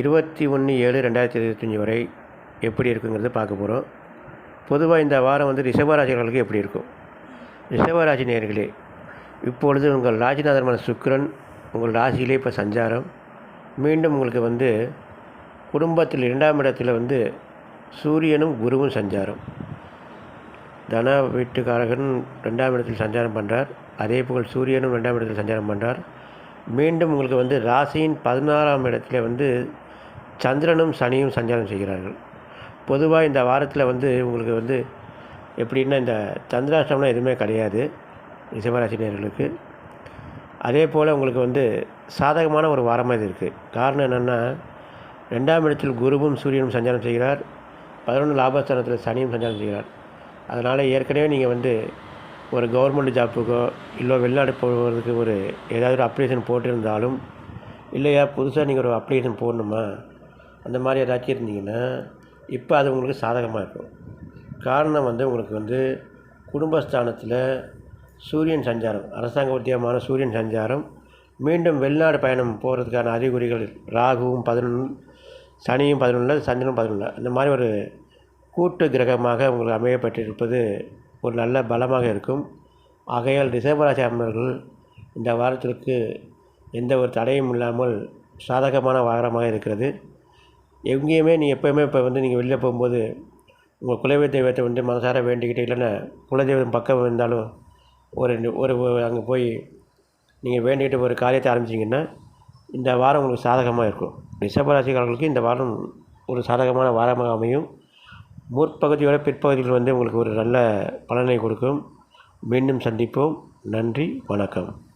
இருபத்தி ஒன்று ஏழு ரெண்டாயிரத்தி இருபத்தஞ்சி வரை எப்படி இருக்குங்கிறது பார்க்க போகிறோம். பொதுவாக இந்த வாரம் வந்து ரிஷபராசிகளுக்கு எப்படி இருக்கும்? ரிஷபராசி நேர்களே இப்பொழுது உங்கள் ராசிநாதர்மான சுக்கரன் உங்கள் ராசியிலே இப்போ சஞ்சாரம். மீண்டும் உங்களுக்கு வந்து குடும்பத்தில் இரண்டாம் இடத்தில் வந்து சூரியனும் குருவும் சஞ்சாரம். தன வீட்டுக்காரகன் ரெண்டாம் இடத்தில் சஞ்சாரம் பண்ணுறார். அதே போல் சூரியனும் ரெண்டாம் இடத்தில் சஞ்சாரம் பண்ணுறார். மீண்டும் உங்களுக்கு வந்து ராசியின் பதினாறாம் இடத்துல வந்து சந்திரனும் சனியும் சஞ்சாரம் செய்கிறார்கள். பொதுவாக இந்த வாரத்தில் வந்து உங்களுக்கு வந்து எப்படின்னா இந்த சந்திராஷ்டமம்லாம் எதுவுமே கிடையாது ரிஷபராசினியர்களுக்கு. அதே போல் உங்களுக்கு வந்து சாதகமான ஒரு வாரமாக இது இருக்குது காரணம் என்னென்னா ரெண்டாம் இடத்தில் குருவும் சூரியனும் சஞ்சாரம் செய்கிறார். பதினொன்று லாபஸ்தானத்தில் சனியும் சஞ்சாரம் செய்கிறார். அதனால் ஏற்கனவே நீங்கள் வந்து ஒரு கவர்மெண்ட் ஜாப்புக்கோ இல்லை வெளிநாடு போகிறதுக்கு ஒரு ஏதாவது ஒரு அப்ளிகேஷன் போட்டிருந்தாலும் இல்லையா புதுசாக நீங்கள் ஒரு அப்ளிகேஷன் போடணுமா? அந்த மாதிரி ஏதாச்சும் இருந்தீங்கன்னா இப்போ அது உங்களுக்கு சாதகமாக இருக்கும். காரணம் வந்து உங்களுக்கு வந்து குடும்பஸ்தானத்தில் சூரியன் சஞ்சாரம் அரசாங்க உத்தியமான சூரியன் சஞ்சாரம் மீண்டும் வெளிநாடு பயணம் போகிறதுக்கான அறிகுறிகள் ராகுவும் பதினொன்று சனியும் பதினொன்றில் சந்திரனும் பதினொன்றில் அந்த மாதிரி ஒரு கூட்டு கிரகமாக உங்களுக்கு அமையப்பட்டிருப்பது ஒரு நல்ல பலமாக இருக்கும். ஆகையால் ரிசர்வராசி அன்பர்கள் இந்த வாரத்திற்கு எந்த ஒரு தடையும் இல்லாமல் சாதகமான வாரமாக இருக்கிறது. எங்கேயுமே நீ எப்போயுமே இப்போ வந்து நீங்கள் வெளியில் போகும்போது உங்கள் குலதெய்வ தெய்வத்தை வந்து மனசார வேண்டிக்கிட்டு இல்லைன்னா குலதெய்வம் பக்கம் இருந்தாலும் ஒரு ஒரு அங்கே போய் நீங்கள் வேண்டிக்கிட்டு ஒரு காரியத்தை ஆரம்பிச்சிங்கன்னா இந்த வாரம் உங்களுக்கு சாதகமாக இருக்கும். ரிஷபராசிக்காரர்களுக்கு இந்த வாரம் ஒரு சாதகமான வாரமாக அமையும். முற்பகுதியோட பிற்பகுதியில் வந்து உங்களுக்கு ஒரு நல்ல பலனை கொடுக்கும். மீண்டும் சந்திப்போம். நன்றி வணக்கம்.